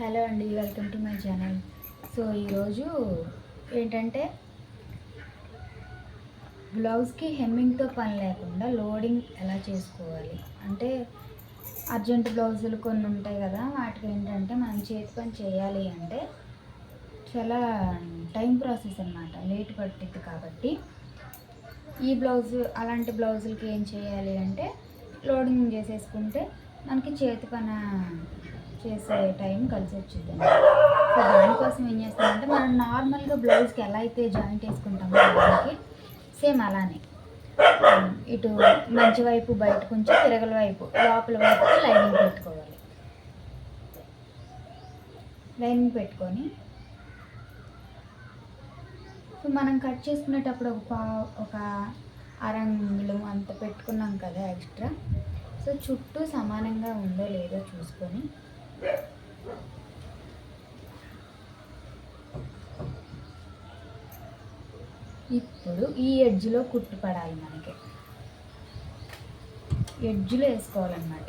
Hello అండి welcome to my channel. So ఈరోజు ఏంటంటే బ్లౌజ్కి హెమ్మింగ్తో పని లేకుండా లోడింగ్ ఎలా చేసుకోవాలి? అంటే అర్జెంట్ బ్లౌజులు కొన్ని ఉంటాయి కదా వాటికి ఏంటంటే మనం చేతి పని చేయాలి అంటే చాలా టైం ప్రాసెస్ అన్నమాట లేట్ పట్టిద్ది కాబట్టి. ఈ బ్లౌజ్ అలాంటి బ్లౌజులకి ఏం చేయాలి అంటే లోడింగ్ చేసేసుకుంటే మనకి చేతి పని చేసే టైం కలిసి వచ్చింది. సో దానికోసం ఏం చేస్తామంటే మనం నార్మల్గా బ్లౌజ్కి ఎలా అయితే జాయింట్ వేసుకుంటామో దానికి సేమ్ అలానే. ఇటు మంచి వైపు బయట కొంచెం తిరగల వైపు లోపల వైపు లైనింగ్ పెట్టుకోవాలి. లైనింగ్ పెట్టుకొని సో మనం కట్ చేసుకునేటప్పుడు ఒక పా ఒక అరంగులం అంత పెట్టుకున్నాం కదా ఎక్స్ట్రా. సో చుట్టూ సమానంగా ఉందో లేదో చూసుకొని ఇప్పుడు ఈ ఎడ్జ్లో కుట్టుపడాలి మనకి. ఎడ్జ్లో వేసుకోవాలన్నమాట.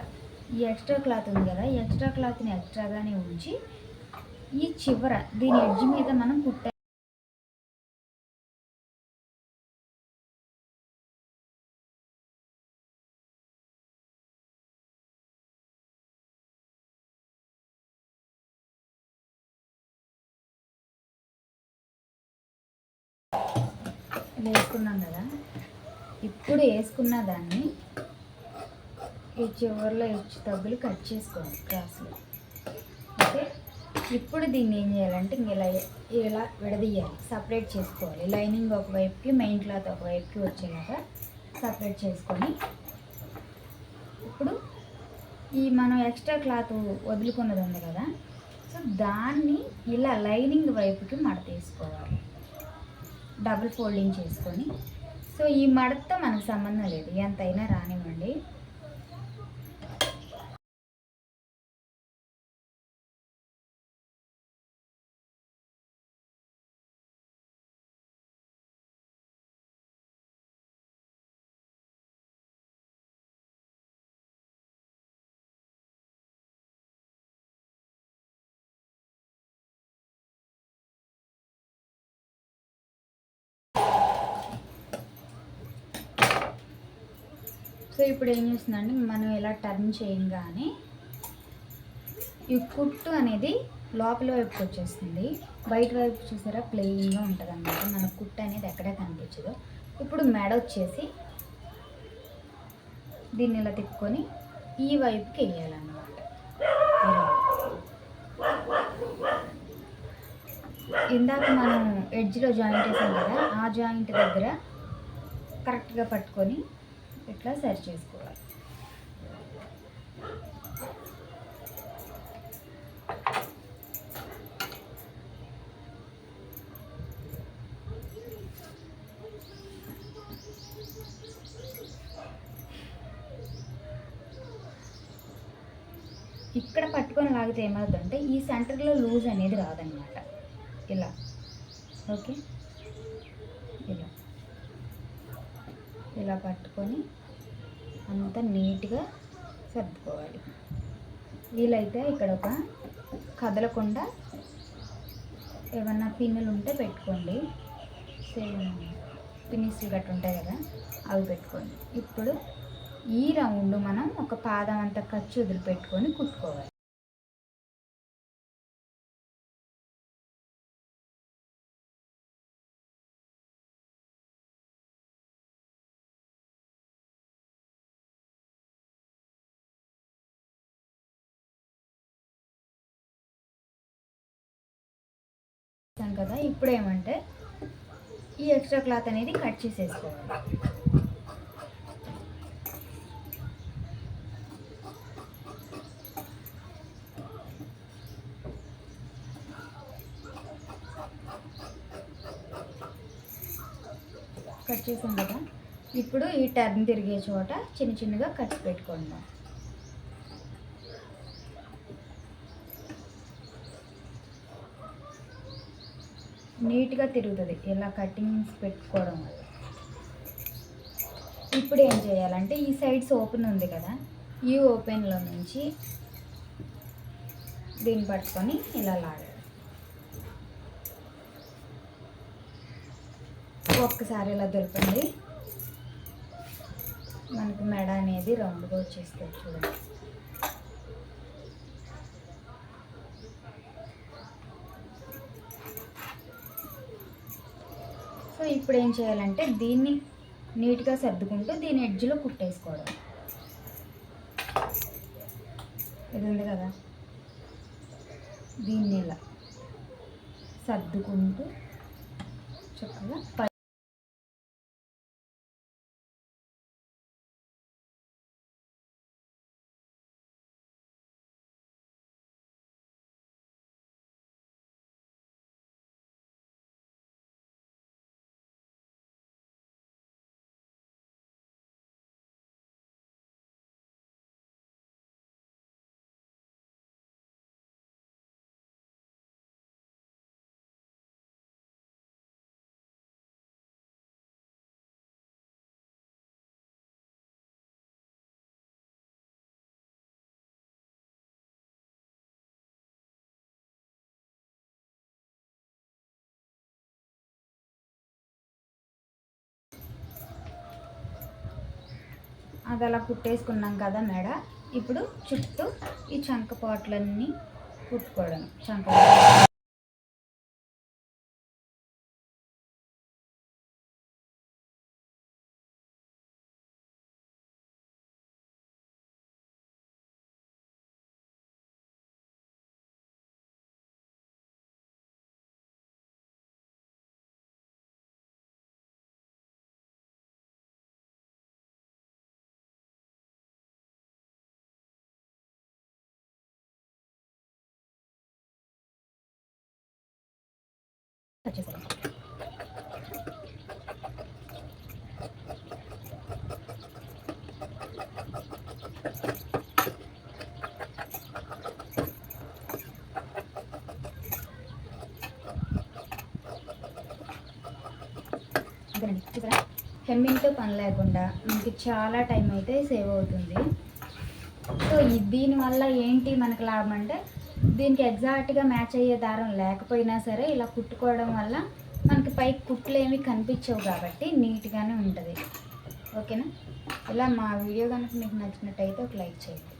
ఈ ఎక్స్ట్రా క్లాత్ ఉంది కదా ఈ ఎక్స్ట్రా క్లాత్ని ఎక్స్ట్రాగానే ఉంచి ఈ చివర దీని ఎడ్జ్ మీద మనం కుట్ట వేసుకున్నాం కదా. ఇప్పుడు వేసుకున్న దాన్ని ఈ చివరిలో ఇచ్చి తగ్గులు కట్ చేసుకోవాలి క్రాస్లో. ఓకే? ఇప్పుడు దీన్ని ఏం చేయాలంటే ఇంక ఇలా ఇలా విడదీయాలి. సపరేట్ చేసుకోవాలి. లైనింగ్ ఒక వైపుకి మెయిన్ క్లాత్ ఒక వైపుకి వచ్చేలాగా సపరేట్ చేసుకొని ఇప్పుడు ఈ మనం ఎక్స్ట్రా క్లాత్ వదులుకున్నది ఉంది కదా. సో దాన్ని ఇలా లైనింగ్ వైపుకి మడత వేసుకోవాలి డబుల్ ఫోల్డింగ్ చేసుకొని. సో ఈ మడత మనకు సంబంధం లేదు. ఎంతైనా రానివ్వండి. సో ఇప్పుడు ఏం చేస్తుందంటే మనం ఇలా టర్న్ చేయగానే ఈ కుట్టు అనేది లోపల వైపుకి వచ్చేస్తుంది. బయట వైపు చూసారా ప్లెయిన్గా ఉంటుంది అనమాట మన కుట్టు అనేది ఎక్కడే కనిపించదు. ఇప్పుడు మెడ వచ్చేసి దీన్ని ఇలా తిప్పుకొని ఈ వైపుకి వేయాలన్నమాట. ఇందాక మనం ఎడ్జ్లో జాయింట్ చేసాం కదా ఆ జాయింట్ దగ్గర కరెక్ట్గా పట్టుకొని ఇట్లా సరి చేసుకోవాలి? ఇక్కడ పట్టుకొని లాగితే ఏమవుతుందంటే ఈ సెంటర్లో లూజ్ అనేది రాదనమాట ఇలా. ఓకే ఇలా ఇలా పట్టుకొని అంతా నీట్గా సర్దుకోవాలి. వీలైతే ఇక్కడ ఒక కదలకుండా ఏమన్నా పిన్నులు ఉంటే పెట్టుకోండి. సేమ్ పిన్నిస్లు గట్టు ఉంటాయి కదా అవి పెట్టుకోండి. ఇప్పుడు ఈ రౌండ్ మనం ఒక పాదం అంత ఖర్చు వదిలిపెట్టుకొని కుట్టుకోవాలి. చేస్తాం కదా ఇప్పుడు ఏమంటే ఈ ఎక్స్ట్రా క్లాత్ అనేది కట్ చేసేసుకోవాలి. కట్ చేసాం కదా ఇప్పుడు ఈ టర్న్ తిరిగే చోట చిన్న చిన్నగా కట్ పెట్టుకుందాం. నీట్గా తిరుగుతుంది. ఇలా కటింగ్స్ పెట్టుకోవడం వల్ల. ఇప్పుడు ఏం చేయాలంటే ఈ సైడ్స్ ఓపెన్ ఉంది కదా ఈ ఓపెన్లో నుంచి దీన్ని పట్టుకొని ఇలా లాగాలి. ఒక్కసారి ఇలా దొరకండి మనకి మెడ అనేది రౌండ్గా వచ్చేస్తుంది చూడండి. సో ఇప్పుడు ఏం చేయాలంటే దీన్ని నీట్గా సర్దుకుంటూ దీని ఎడ్జ్లో కుట్టేసుకోవడం. ఇది ఉంది కదా? దీన్ని ఇలా సర్దుకుంటూ చక్కగా అది అలా కుట్టేసుకున్నాం కదా మెడ. ఇప్పుడు చుట్టూ ఈ చంక పాట్లన్నీ కుట్టుకోవడం చంక వచ్చేసాయి. హెమ్మింగ్తో పని లేకుండా మనకి చాలా టైం అయితే సేవ్ అవుతుంది. సో ఈ- దీనివల్ల ఏంటి మనకు లాభం అంటే దీనికి ఎగ్జాక్ట్గా మ్యాచ్ అయ్యే దారం లేకపోయినా సరే ఇలా కుట్టుకోవడం వల్ల మనకి పై కుట్లు ఏమి కనిపించవు కాబట్టి నీట్గానే ఉంటుంది. ఓకేనా? ఇలా మా వీడియో కనుక మీకు నచ్చినట్టయితే ఒక లైక్ చేయండి.